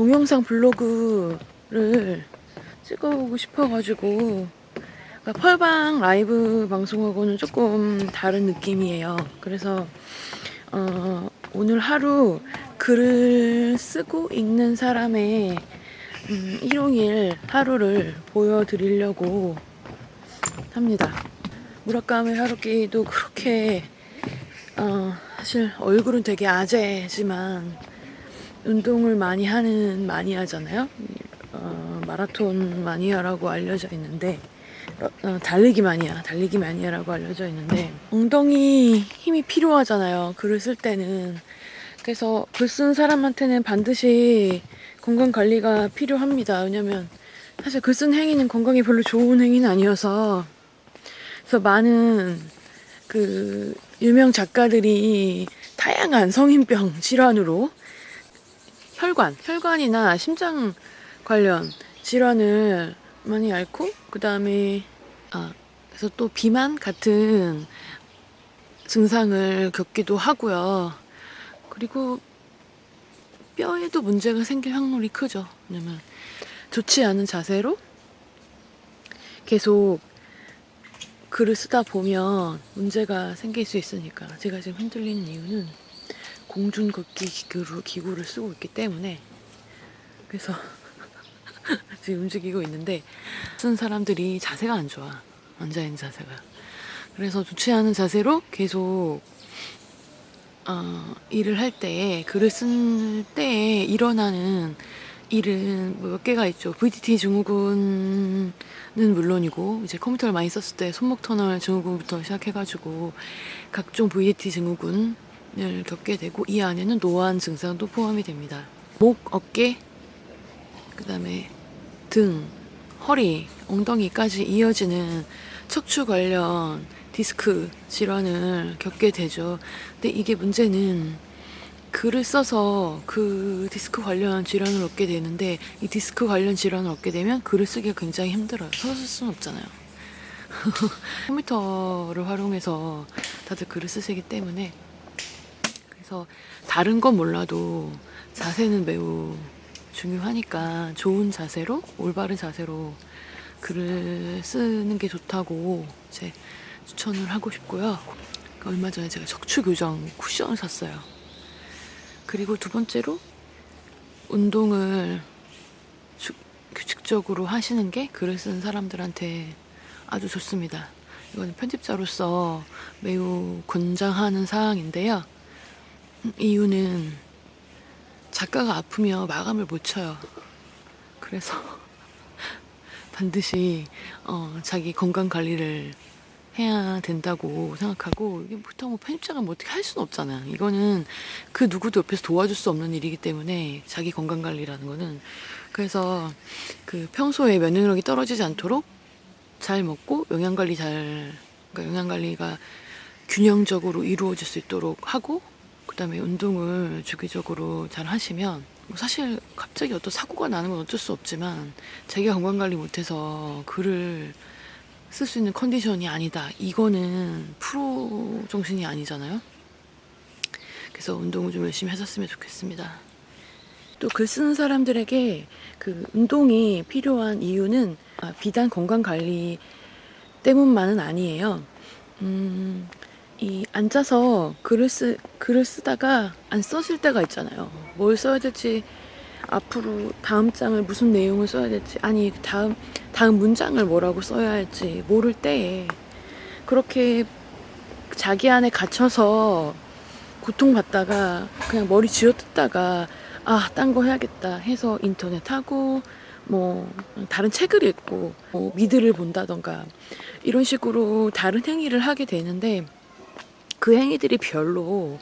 동영상 블로그를 찍어보고 싶어가지고 그러니까 펄방 라이브 방송하고는 조금 다른 느낌이에요. 그래서 어, 오늘 하루 글을 쓰고 읽는 사람의 음, 일용일 하루를 보여드리려고 합니다. 무라카미 하루키도 그렇게 어, 사실 얼굴은 되게 아재지만 운동을 많이 하는 마니아잖아요. 어, 마라톤 마니아라고 알려져 있는데 어, 어, 달리기 마니아, 달리기 마니아라고 알려져 있는데 엉덩이 힘이 필요하잖아요. 글을 쓸 때는 그래서 글 쓴 사람한테는 반드시 건강 관리가 필요합니다. 왜냐면 사실 글 쓴 행위는 건강에 별로 좋은 행위는 아니어서 그래서 많은 그 유명 작가들이 다양한 성인병 질환으로 혈관, 혈관이나 심장 관련 질환을 많이 앓고 그 다음에 아 그래서 또 비만 같은 증상을 겪기도 하고요. 그리고 뼈에도 문제가 생길 확률이 크죠. 왜냐면 좋지 않은 자세로 계속 글을 쓰다 보면 문제가 생길 수 있으니까 제가 지금 흔들리는 이유는 공중 걷기 기구를, 기구를 쓰고 있기 때문에 그래서 지금 움직이고 있는데 쓴 사람들이 자세가 안 좋아 앉아 있는 자세가 그래서 좋지 않은 자세로 계속 어, 일을 할 때 글을 쓸 때에 일어나는 일은 뭐몇 개가 있죠. VTT 증후군은 물론이고 이제 컴퓨터를 많이 썼을 때 손목 터널 증후군부터 시작해가지고 각종 VTT 증후군 을 겪게 되고 이 안에는 노안 증상도 포함이 됩니다. 목, 어깨, 그 다음에 등, 허리, 엉덩이까지 이어지는 척추 관련 디스크 질환을 겪게 되죠. 근데 이게 문제는 글을 써서 그 디스크 관련 질환을 얻게 되는데 이 디스크 관련 질환을 얻게 되면 글을 쓰기가 굉장히 힘들어요. 서서 쓸 수는 없잖아요. 컴퓨터를 활용해서 다들 글을 쓰시기 때문에 그래서 다른 건 몰라도 자세는 매우 중요하니까 좋은 자세로 올바른 자세로 글을 쓰는 게 좋다고 이제 추천을 하고 싶고요. 얼마 전에 제가 척추 교정 쿠션을 샀어요. 그리고 두 번째로 운동을 주- 규칙적으로 하시는 게 글을 쓰는 사람들한테 아주 좋습니다. 이거는 편집자로서 매우 권장하는 사항인데요. 음, 이유는 작가가 아프면 마감을 못 쳐요. 그래서 반드시 어, 자기 건강 관리를 해야 된다고 생각하고 이게 보통 뭐 편집자가 뭐 어떻게 할 수는 없잖아요. 이거는 그 누구도 옆에서 도와줄 수 없는 일이기 때문에 자기 건강 관리라는 거는 그래서 그 평소에 면역력이 떨어지지 않도록 잘 먹고 영양 관리 잘 그러니까 영양 관리가 균형적으로 이루어질 수 있도록 하고 그다음에 운동을 주기적으로 잘 하시면 뭐 사실 갑자기 어떤 사고가 나는 건 어쩔 수 없지만 자기가 건강 관리 못해서 글을 쓸 수 있는 컨디션이 아니다. 이거는 프로 정신이 아니잖아요. 그래서 운동을 좀 열심히 하셨으면 좋겠습니다. 또 글 쓰는 사람들에게 그 운동이 필요한 이유는 아, 비단 건강 관리 때문만은 아니에요. 음, 이 앉아서 글을 쓰 글을 쓰다가 안 써질 때가 있잖아요. 뭘 써야 될지 앞으로 다음 장을 무슨 내용을 써야 될지 아니 다음 다음 문장을 뭐라고 써야 할지 모를 때에 그렇게 자기 안에 갇혀서 고통받다가 그냥 머리 쥐어뜯다가 아 딴 거 해야겠다 해서 인터넷 하고 뭐 다른 책을 읽고 뭐 미드를 본다던가 이런 식으로 다른 행위를 하게 되는데 그 행위들이 별로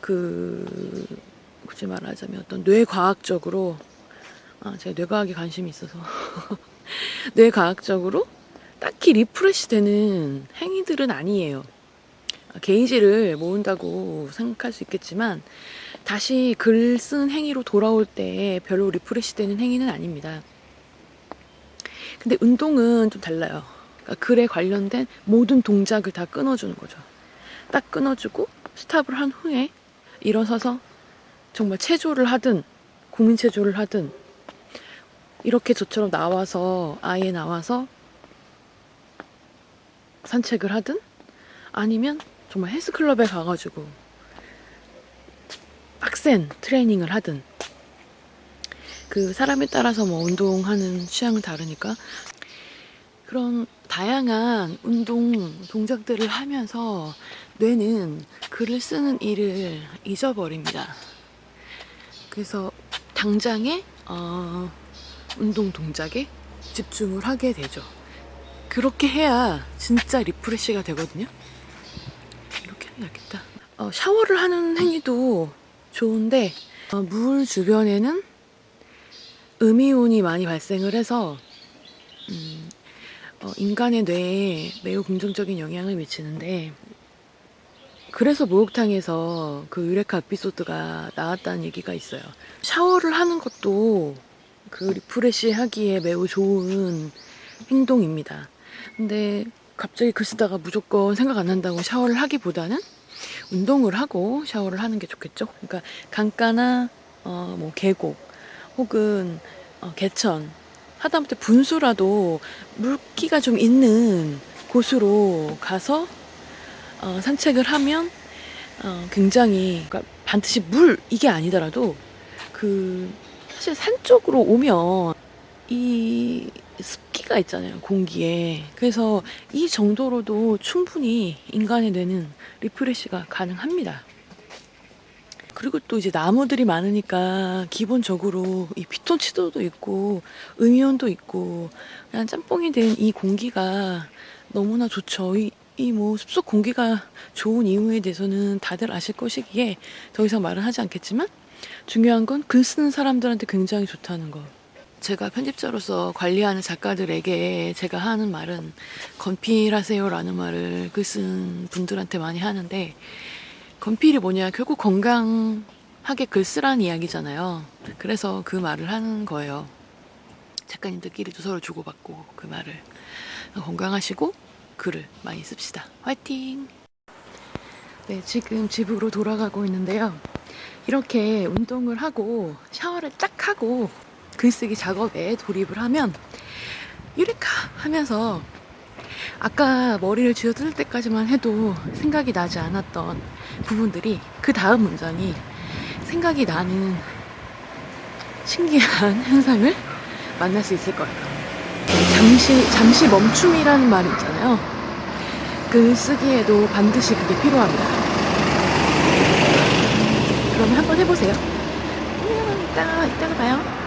그 굳이 말하자면 어떤 뇌과학적으로 아 제가 뇌과학에 관심이 있어서 뇌과학적으로 딱히 리프레시 되는 행위들은 아니에요. 아, 게이지를 모은다고 생각할 수 있겠지만 다시 글 쓰는 행위로 돌아올 때 별로 리프레시 되는 행위는 아닙니다. 근데 운동은 좀 달라요. 그러니까 글에 관련된 모든 동작을 다 끊어주는 거죠. 딱 끊어주고 스탑을 한 후에 일어서서 정말 체조를 하든 공인 체조를 하든 이렇게 저처럼 나와서 아예 나와서 산책을 하든 아니면 정말 헬스클럽에 가가지고 빡센 트레이닝을 하든 그 사람에 따라서 뭐 운동하는 취향은 다르니까 그런 다양한 운동 동작들을 하면서 뇌는 글을 쓰는 일을 잊어버립니다. 그래서 당장의 어, 운동 동작에 집중을 하게 되죠. 그렇게 해야 진짜 리프레시가 되거든요. 이렇게 하면 낫겠다. 어, 샤워를 하는 행위도 좋은데 어, 물 주변에는 음이온이 많이 발생을 해서 음, 어, 인간의 뇌에 매우 긍정적인 영향을 미치는데 그래서 목욕탕에서 그 유레카 에피소드가 나왔다는 얘기가 있어요. 샤워를 하는 것도 그 리프레시 하기에 매우 좋은 행동입니다. 근데 갑자기 글 쓰다가 무조건 생각 안 난다고 샤워를 하기보다는 운동을 하고 샤워를 하는 게 좋겠죠. 그러니까 강가나 어, 뭐 계곡 혹은 어, 개천 하다못해 분수라도 물기가 좀 있는 곳으로 가서 어, 산책을 하면 어, 굉장히 그러니까 반드시 물 이게 아니더라도 그 사실 산 쪽으로 오면 이 습기가 있잖아요 공기에 그래서 이 정도로도 충분히 인간의 뇌는 리프레시가 가능합니다. 그리고 또 이제 나무들이 많으니까 기본적으로 이 피톤치도도 있고 음이온도 있고 그냥 짬뽕이 된 이 공기가 너무나 좋죠. 이 이 뭐 숲속 공기가 좋은 이유에 대해서는 다들 아실 것이기에 더 이상 말은 하지 않겠지만 중요한 건 글 쓰는 사람들한테 굉장히 좋다는 거. 제가 편집자로서 관리하는 작가들에게 제가 하는 말은 건필하세요라는 말을 글 쓴 분들한테 많이 하는데 건필이 뭐냐 결국 건강하게 글 쓰라는 이야기잖아요. 그래서 그 말을 하는 거예요. 작가님들끼리도 서로 주고받고 그 말을 건강하시고 글을 많이 씁시다. 화이팅! 네, 지금 집으로 돌아가고 있는데요. 이렇게 운동을 하고 샤워를 딱 하고 글쓰기 작업에 돌입을 하면 유레카 하면서 아까 머리를 쥐어뜯을 때까지만 해도 생각이 나지 않았던 부분들이 그 다음 문장이 생각이 나는 신기한 현상을 만날 수 있을 거예요. 잠시, 잠시 멈춤이라는 말이 있잖아요. 글 쓰기에도 반드시 그게 필요합니다. 그러면 한번 해보세요. 안녕, 이따가, 이따가 봐요.